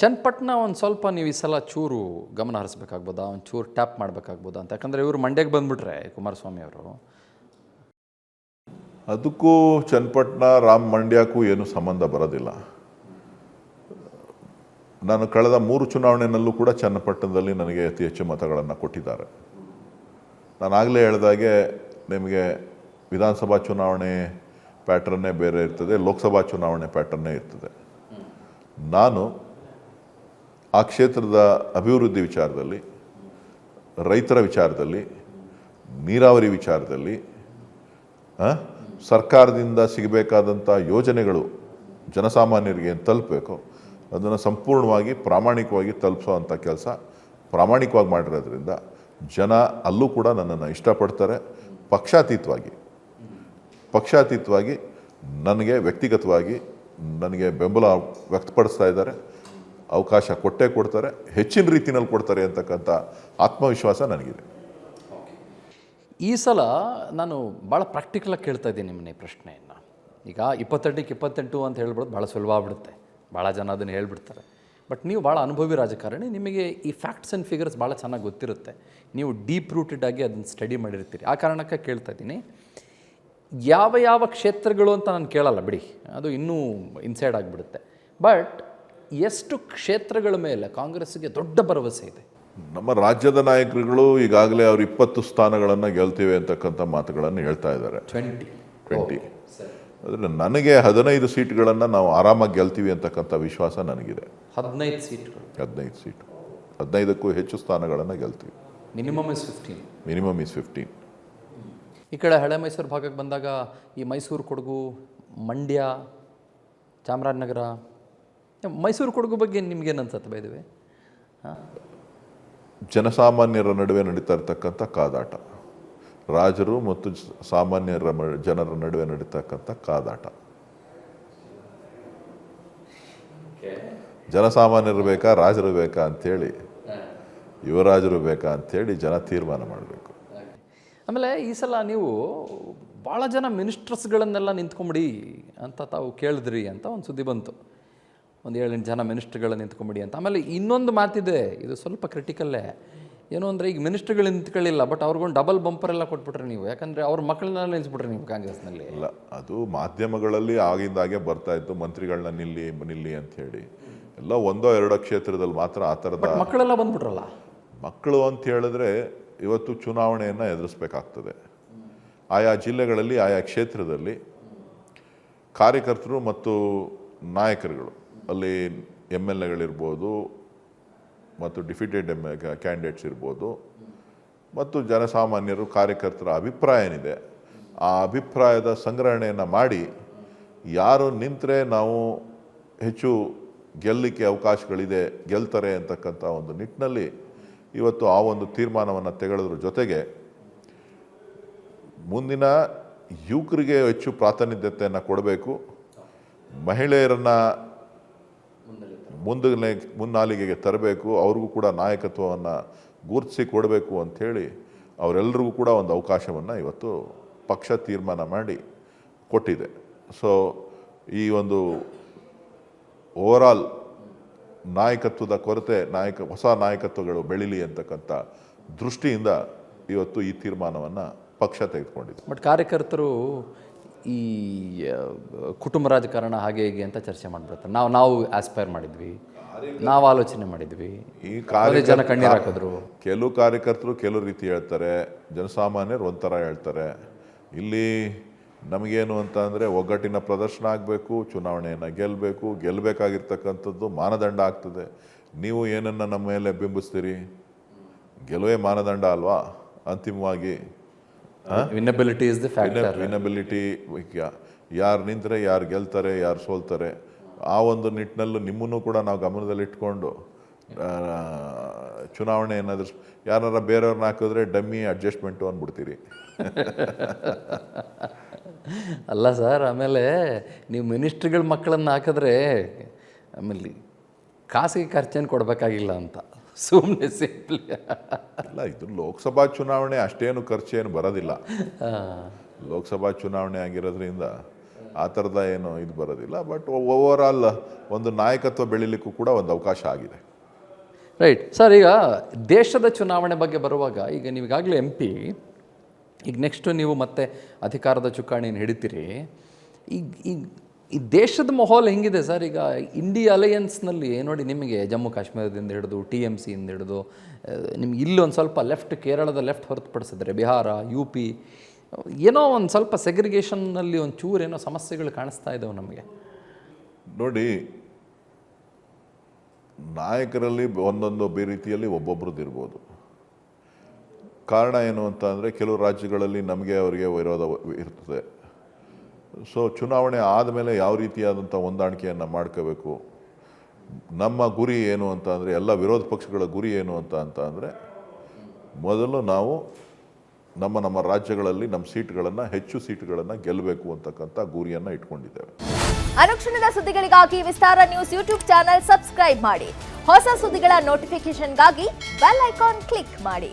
ಚನ್ನಪಟ್ಟಣ ಒಂದು ಸ್ವಲ್ಪ ನೀವು ಈ ಸಲ ಚೂರು ಗಮನ ಹರಿಸ್ಬೇಕಾಗ್ಬೋದಾ? ಒಂದು ಚೂರು ಟ್ಯಾಪ್ ಮಾಡಬೇಕಾಗ್ಬೋದಾ ಅಂತ? ಯಾಕಂದರೆ ಇವರು ಮಂಡ್ಯಕ್ಕೆ ಬಂದುಬಿಟ್ರೆ ಕುಮಾರಸ್ವಾಮಿ ಅವರು. ಅದಕ್ಕೂ ಚನ್ನಪಟ್ಟಣ, ರಾಮ್ ಮಂಡ್ಯಕ್ಕೂ ಏನು ಸಂಬಂಧ ಬರೋದಿಲ್ಲ. ನಾನು ಕಳೆದ ಮೂರು ಚುನಾವಣೆಯಲ್ಲೂ ಕೂಡ ಚನ್ನಪಟ್ಟಣದಲ್ಲಿ ನನಗೆ ಅತಿ ಹೆಚ್ಚು ಮತಗಳನ್ನು ಕೊಟ್ಟಿದ್ದಾರೆ. ನಾನು ಆಗಲೇ ಹೇಳಿದಾಗೆ ನಿಮಗೆ ವಿಧಾನಸಭಾ ಚುನಾವಣೆ ಪ್ಯಾಟ್ರನ್ನೇ ಬೇರೆ ಇರ್ತದೆ, ಲೋಕಸಭಾ ಚುನಾವಣೆ ಪ್ಯಾಟ್ರನ್ನೇ ಇರ್ತದೆ. ನಾನು ಆ ಕ್ಷೇತ್ರದ ಅಭಿವೃದ್ಧಿ ವಿಚಾರದಲ್ಲಿ, ರೈತರ ವಿಚಾರದಲ್ಲಿ, ನೀರಾವರಿ ವಿಚಾರದಲ್ಲಿ ಸರ್ಕಾರದಿಂದ ಸಿಗಬೇಕಾದಂಥ ಯೋಜನೆಗಳು ಜನಸಾಮಾನ್ಯರಿಗೆ ತಲುಪಬೇಕು ಅದನ್ನು ಸಂಪೂರ್ಣವಾಗಿ ಪ್ರಾಮಾಣಿಕವಾಗಿ ತಲುಪಿಸೋವಂಥ ಕೆಲಸ ಪ್ರಾಮಾಣಿಕವಾಗಿ ಮಾಡಿರೋದ್ರಿಂದ ಜನ ಅಲ್ಲೂ ಕೂಡ ನನ್ನನ್ನು ಇಷ್ಟಪಡ್ತಾರೆ. ಪಕ್ಷಾತೀತವಾಗಿ ಪಕ್ಷಾತೀತವಾಗಿ ನನಗೆ ವ್ಯಕ್ತಿಗತವಾಗಿ ನನಗೆ ಬೆಂಬಲ ವ್ಯಕ್ತಪಡಿಸ್ತಾ ಇದ್ದಾರೆ. ಅವಕಾಶ ಕೊಟ್ಟೇ ಕೊಡ್ತಾರೆ, ಹೆಚ್ಚಿನ ರೀತಿಯಲ್ಲಿ ಕೊಡ್ತಾರೆ ಅಂತಕ್ಕಂಥ ಆತ್ಮವಿಶ್ವಾಸ ನನಗಿದೆ. ಈ ಸಲ ನಾನು ಭಾಳ ಪ್ರಾಕ್ಟಿಕಲಾಗಿ ಕೇಳ್ತಾ ಇದ್ದೀನಿ ನಿಮ್ಮನ್ನ ಈ ಪ್ರಶ್ನೆಯನ್ನು. ಈಗ ಇಪ್ಪತ್ತೆಂಟಕ್ಕೆ ಇಪ್ಪತ್ತೆಂಟು ಅಂತ ಹೇಳ್ಬಿಡೋದು ಭಾಳ ಸುಲಭ ಆಗ್ಬಿಡುತ್ತೆ. ಭಾಳ ಜನ ಅದನ್ನು ಹೇಳ್ಬಿಡ್ತಾರೆ. ಬಟ್ ನೀವು ಭಾಳ ಅನುಭವಿ ರಾಜಕಾರಣಿ, ನಿಮಗೆ ಈ ಫ್ಯಾಕ್ಟ್ಸ್ ಆ್ಯಂಡ್ ಫಿಗರ್ಸ್ ಭಾಳ ಚೆನ್ನಾಗಿ ಗೊತ್ತಿರುತ್ತೆ. ನೀವು ಡೀಪ್ ರೂಟೆಡ್ ಆಗಿ ಅದನ್ನು ಸ್ಟಡಿ ಮಾಡಿರ್ತೀರಿ. ಆ ಕಾರಣಕ್ಕೆ ಕೇಳ್ತಾ ಇದ್ದೀನಿ. ಯಾವ ಯಾವ ಕ್ಷೇತ್ರಗಳು ಅಂತ ನಾನು ಕೇಳಲ್ಲ, ಬಿಡಿ. ಅದು ಇನ್ನೂ ಇನ್ಸೈಡ್ ಆಗಿಬಿಡುತ್ತೆ. ಬಟ್ ಎಷ್ಟು ಕ್ಷೇತ್ರಗಳ ಮೇಲೆ ಕಾಂಗ್ರೆಸ್ಗೆ ದೊಡ್ಡ ಭರವಸೆ ಇದೆ? ನಮ್ಮ ರಾಜ್ಯದ ನಾಯಕರುಗಳು ಈಗಾಗಲೇ ಅವ್ರು ಇಪ್ಪತ್ತು ಸ್ಥಾನಗಳನ್ನು ಗೆಲ್ತೀವಿ ಅಂತಕ್ಕಂಥ ಮಾತುಗಳನ್ನು ಹೇಳ್ತಾ ಇದ್ದಾರೆ. ಟ್ವೆಂಟಿ ಟ್ವೆಂಟಿ ಆದರೆ ನನಗೆ ಹದಿನೈದು ಸೀಟ್ಗಳನ್ನು ನಾವು ಆರಾಮಾಗಿ ಗೆಲ್ತೀವಿ ಅಂತಕ್ಕಂಥ ವಿಶ್ವಾಸ ನನಗಿದೆ. ಹದಿನೈದು ಸೀಟ್ಗಳು. ಹದಿನೈದು ಸೀಟ್. ಹದಿನೈದಕ್ಕೂ ಹೆಚ್ಚು ಸ್ಥಾನಗಳನ್ನು ಗೆಲ್ತೀವಿ. Minimum is fifteen minimum is fifteen ಈ ಕಡೆ ಹಳೆ ಮೈಸೂರು ಭಾಗಕ್ಕೆ ಬಂದಾಗ ಈ ಮೈಸೂರು ಕೊಡಗು ಮಂಡ್ಯ ಚಾಮರಾಜನಗರ ಮೈಸೂರು ಕೊಡಗು ಬಗ್ಗೆ ನಿಮ್ಗೇನು ಅನ್ಸುತ್ತೆ ಬೈದಿವೆ ಜನಸಾಮಾನ್ಯರ ನಡುವೆ ನಡೀತಾ ಇರ್ತಕ್ಕಂಥ ಕಾದಾಟ. ರಾಜರು ಮತ್ತು ಸಾಮಾನ್ಯರ ಜನರ ನಡುವೆ ನಡೀತಕ್ಕಂಥ ಕಾದಾಟ. ಜನಸಾಮಾನ್ಯರು ಬೇಕಾ ರಾಜರು ಬೇಕಾ ಅಂಥೇಳಿ ಯುವರಾಜರು ಬೇಕಾ ಅಂಥೇಳಿ ಜನ ತೀರ್ಮಾನ ಮಾಡಬೇಕು. ಆಮೇಲೆ ಈ ಸಲ ನೀವು ಭಾಳ ಜನ ಮಿನಿಸ್ಟರ್ಸ್ಗಳನ್ನೆಲ್ಲ ನಿಂತ್ಕೊಂಬಿಡಿ ಅಂತ ತಾವು ಕೇಳಿದ್ರಿ ಅಂತ ಒಂದು ಸುದ್ದಿ ಬಂತು. ಒಂದು ಏಳೆಂಟು ಜನ ಮಿನಿಸ್ಟ್ರುಗಳು ನಿಂತ್ಕೊಂಬಿಡಿ ಅಂತ. ಆಮೇಲೆ ಇನ್ನೊಂದು ಮಾತಿದೆ ಇದು ಸ್ವಲ್ಪ ಕ್ರಿಟಿಕಲ್ಲೇ ಏನು ಅಂದರೆ ಈಗ ಮಿನಿಸ್ಟ್ರುಗಳು ನಿಂತ್ಕೊಳ್ಳಿಲ್ಲ ಬಟ್ ಅವ್ರಿಗೊಂದು ಡಬಲ್ ಬಂಪರ್ ಎಲ್ಲ ಕೊಟ್ಬಿಟ್ರೆ ನೀವು. ಯಾಕಂದರೆ ಅವ್ರ ಮಕ್ಕಳನ್ನ ನಿಲ್ಲಿಸ್ಬಿಟ್ರೆ ನೀವು ಕಾಂಗ್ರೆಸ್ನಲ್ಲಿ. ಇಲ್ಲ ಅದು ಮಾಧ್ಯಮಗಳಲ್ಲಿ ಆಗಿಂದಾಗೆ ಬರ್ತಾ ಇತ್ತು ಮಂತ್ರಿಗಳನ್ನ ನಿಲ್ಲಿ ನಿಲ್ಲಿ ಅಂತ ಹೇಳಿ. ಎಲ್ಲ ಒಂದೋ ಎರಡೋ ಕ್ಷೇತ್ರದಲ್ಲಿ ಮಾತ್ರ ಆ ಥರದ ಮಕ್ಕಳೆಲ್ಲ ಬಂದ್ಬಿಟ್ರಲ್ಲ? ಮಕ್ಕಳು ಅಂತ ಹೇಳಿದ್ರೆ ಇವತ್ತು ಚುನಾವಣೆಯನ್ನು ಎದುರಿಸ್ಬೇಕಾಗ್ತದೆ. ಆಯಾ ಜಿಲ್ಲೆಗಳಲ್ಲಿ ಆಯಾ ಕ್ಷೇತ್ರದಲ್ಲಿ ಕಾರ್ಯಕರ್ತರು ಮತ್ತು ನಾಯಕರುಗಳು. ಅಲ್ಲಿ ಎಂ ಎಲ್ ಎಗಳಿರ್ಬೋದು ಮತ್ತು ಡಿಫಿಟೆಡ್ ಎಂ ಕ್ಯಾಂಡಿಡೇಟ್ಸ್ ಇರ್ಬೋದು. ಮತ್ತು ಜನಸಾಮಾನ್ಯರು ಕಾರ್ಯಕರ್ತರ ಅಭಿಪ್ರಾಯ ಏನಿದೆ, ಆ ಅಭಿಪ್ರಾಯದ ಸಂಗ್ರಹಣೆಯನ್ನು ಮಾಡಿ ಯಾರು ನಿಂತರೆ ನಾವು ಹೆಚ್ಚು ಗೆಲ್ಲಲಿಕ್ಕೆ ಅವಕಾಶಗಳಿದೆ, ಗೆಲ್ತಾರೆ ಅಂತಕ್ಕಂಥ ಒಂದು ನಿಟ್ಟಿನಲ್ಲಿ ಇವತ್ತು ಆ ಒಂದು ತೀರ್ಮಾನವನ್ನು ತೆಗೆದ್ರ ಜೊತೆಗೆ ಮುಂದಿನ ಯುವಕರಿಗೆ ಹೆಚ್ಚು ಪ್ರಾತಿನಿಧ್ಯತೆಯನ್ನು ಕೊಡಬೇಕು. ಮಹಿಳೆಯರನ್ನು ಮುಂದೆ ಮುನ್ನಾಲಿಗೆಗೆ ತರಬೇಕು, ಅವ್ರಿಗೂ ಕೂಡ ನಾಯಕತ್ವವನ್ನು ಗುರುತಿಸಿ ಕೊಡಬೇಕು ಅಂಥೇಳಿ ಅವರೆಲ್ಲರಿಗೂ ಕೂಡ ಒಂದು ಅವಕಾಶವನ್ನು ಇವತ್ತು ಪಕ್ಷ ತೀರ್ಮಾನ ಮಾಡಿ ಕೊಟ್ಟಿದೆ. ಸೊ ಈ ಒಂದು ಓವರಾಲ್ ನಾಯಕತ್ವದ ಕೊರತೆ, ನಾಯಕ, ಹೊಸ ನಾಯಕತ್ವಗಳು ಬೆಳೀಲಿ ಅಂತಕ್ಕಂಥ ದೃಷ್ಟಿಯಿಂದ ಇವತ್ತು ಈ ತೀರ್ಮಾನವನ್ನು ಪಕ್ಷ ತೆಗೆದುಕೊಂಡಿದೆ. ಬಟ್ ಕಾರ್ಯಕರ್ತರು ಈ ಕುಟುಂಬ ರಾಜಕಾರಣ ಹಾಗೆ ಹೀಗೆ ಅಂತ ಚರ್ಚೆ ಮಾಡಿಬಿಡ್ತಾರೆ ನಾವು ನಾವು ಆಸ್ಪೈರ್ ಮಾಡಿದ್ವಿ. ನಾವು ಆಲೋಚನೆ ಮಾಡಿದ್ವಿ. ಈ ಕಾರ್ಯ ಜನ ಕಣ್ಣೀರು ಹಾಕಿದ್ರು. ಕೆಲವು ಕಾರ್ಯಕರ್ತರು ಕೆಲವು ರೀತಿ ಹೇಳ್ತಾರೆ. ಜನಸಾಮಾನ್ಯರು ಒಂಥರ ಹೇಳ್ತಾರೆ. ಇಲ್ಲಿ ನಮಗೇನು ಅಂತ ಅಂದರೆ ಒಗ್ಗಟ್ಟಿನ ಪ್ರದರ್ಶನ ಆಗಬೇಕು ಚುನಾವಣೆಯನ್ನು ಗೆಲ್ಲಬೇಕು ಗೆಲ್ಲಬೇಕಾಗಿರ್ತಕ್ಕಂಥದ್ದು ಮಾನದಂಡ ಆಗ್ತದೆ. ನೀವು ಏನನ್ನು ನಮ್ಮ ಮೇಲೆ ಬಿಂಬಿಸ್ತೀರಿ? ಗೆಲುವೇ ಮಾನದಂಡ ಅಲ್ವಾ? ಅಂತಿಮವಾಗಿ winnability is the factor winnability ಯಾರು ನಿಂತರೆ ಯಾರು ಗೆಲ್ತಾರೆ ಯಾರು ಸೋಲ್ತಾರೆ ಆ ಒಂದು ನಿಟ್ಟಿನಲ್ಲೂ ನಿಮ್ಮನ್ನು ಕೂಡ ನಾವು ಗಮನದಲ್ಲಿಟ್ಕೊಂಡು ಚುನಾವಣೆ ಏನಾದರೂ ಯಾರ ಬೇರೆಯವ್ರನ್ನ ಹಾಕಿದ್ರೆ ಡಮ್ಮಿ ಅಡ್ಜಸ್ಟ್ಮೆಂಟು ಅಂದ್ಬಿಡ್ತೀರಿ. ಅಲ್ಲ ಸರ್ ಆಮೇಲೆ ನೀವು ಮಿನಿಸ್ಟ್ರಿಗಳ ಮಕ್ಕಳನ್ನು ಹಾಕಿದ್ರೆ ಆಮೇಲೆ ಖಾಸಗಿ ಖರ್ಚೇನು ಕೊಡಬೇಕಾಗಿಲ್ಲ ಅಂತ. ಸುಮ್ಮನೆ ಸಿಂಪ್ಲಿ ಅಲ್ಲ ಇದು ಲೋಕಸಭಾ ಚುನಾವಣೆ ಅಷ್ಟೇನು ಖರ್ಚೇನು ಬರೋದಿಲ್ಲ. ಲೋಕಸಭಾ ಚುನಾವಣೆ ಆಗಿರೋದ್ರಿಂದ ಆ ಥರದ ಏನು ಇದು ಬರೋದಿಲ್ಲ ಬಟ್ ಓವರ್ ಆಲ್ ಒಂದು ನಾಯಕತ್ವ ಬೆಳಿಲಿಕ್ಕೂ ಕೂಡ ಒಂದು ಅವಕಾಶ ಆಗಿದೆ. ರೈಟ್ ಸರ್ ಈಗ ದೇಶದ ಚುನಾವಣೆ ಬಗ್ಗೆ ಬರುವಾಗ ಈಗ ನೀವು ಈಗಾಗಲೇ ಎಂ ಪಿ ಈಗ ನೆಕ್ಸ್ಟು ನೀವು ಮತ್ತೆ ಅಧಿಕಾರದ ಚುಕ್ಕಾಣಿಯನ್ನು ಹಿಡಿತೀರಿ. ಈಗ ಈಗ ಈ ದೇಶದ ಮಾಹೋಲ್ ಹೆಂಗಿದೆ ಸರ್? ಈಗ ಇಂಡಿಯಾ ಅಲಯನ್ಸ್ನಲ್ಲಿ ನೋಡಿ ನಿಮಗೆ ಜಮ್ಮು ಕಾಶ್ಮೀರದಿಂದ ಹಿಡಿದು ಟಿ ಎಂ ಸಿಯಿಂದ ಹಿಡಿದು ನಿಮ್ಗೆ ಇಲ್ಲಿ ಒಂದು ಸ್ವಲ್ಪ ಲೆಫ್ಟ್ ಕೇರಳದ ಲೆಫ್ಟ್ ಹೊರತುಪಡಿಸಿದ್ರೆ ಬಿಹಾರ ಯು ಪಿ ಏನೋ ಒಂದು ಸ್ವಲ್ಪ ಸೆಗ್ರಿಗೇಷನ್ನಲ್ಲಿ ಒಂದು ಚೂರು ಏನೋ ಸಮಸ್ಯೆಗಳು ಕಾಣಿಸ್ತಾ ಇದ್ದಾವೆ ನಮಗೆ. ನೋಡಿ, ನಾಯಕರಲ್ಲಿ ಒಂದೊಂದು ರೀತಿಯಲ್ಲಿ ಒಬ್ಬೊಬ್ರದ್ದು ಇರ್ಬೋದು. ಕಾರಣ ಏನು ಅಂತ ಅಂದರೆ, ಕೆಲವು ರಾಜ್ಯಗಳಲ್ಲಿ ನಮಗೆ ಅವರಿಗೆ ವಿರೋಧ ಇರ್ತದೆ. ಸೊ ಚುನಾವಣೆ ಆದಮೇಲೆ ಯಾವ ರೀತಿಯಾದಂಥ ಹೊಂದಾಣಿಕೆಯನ್ನು ಮಾಡ್ಕೋಬೇಕು? ನಮ್ಮ ಗುರಿ ಏನು ಅಂತ ಅಂದರೆ, ಎಲ್ಲ ವಿರೋಧ ಪಕ್ಷಗಳ ಗುರಿ ಏನು ಅಂತ ಅಂತ ಅಂದರೆ, ಮೊದಲು ನಾವು ನಮ್ಮ ನಮ್ಮ ರಾಜ್ಯಗಳಲ್ಲಿ ನಮ್ಮ ಸೀಟ್ಗಳನ್ನು, ಹೆಚ್ಚು ಸೀಟ್ಗಳನ್ನು ಗೆಲ್ಲಬೇಕು ಅಂತಕ್ಕಂಥ ಗುರಿಯನ್ನು ಇಟ್ಕೊಂಡಿದ್ದೇವೆ. ಅನುಕ್ಷಣದ ಸುದ್ದಿಗಳಿಗಾಗಿ Vistara news YouTube channel subscribe ಮಾಡಿ. ಹೊಸ ಸುದ್ದಿಗಳ ನೋಟಿಫಿಕೇಶನ್ಗಾಗಿ ಬೆಲ್ ಐಕಾನ್ ಕ್ಲಿಕ್ ಮಾಡಿ.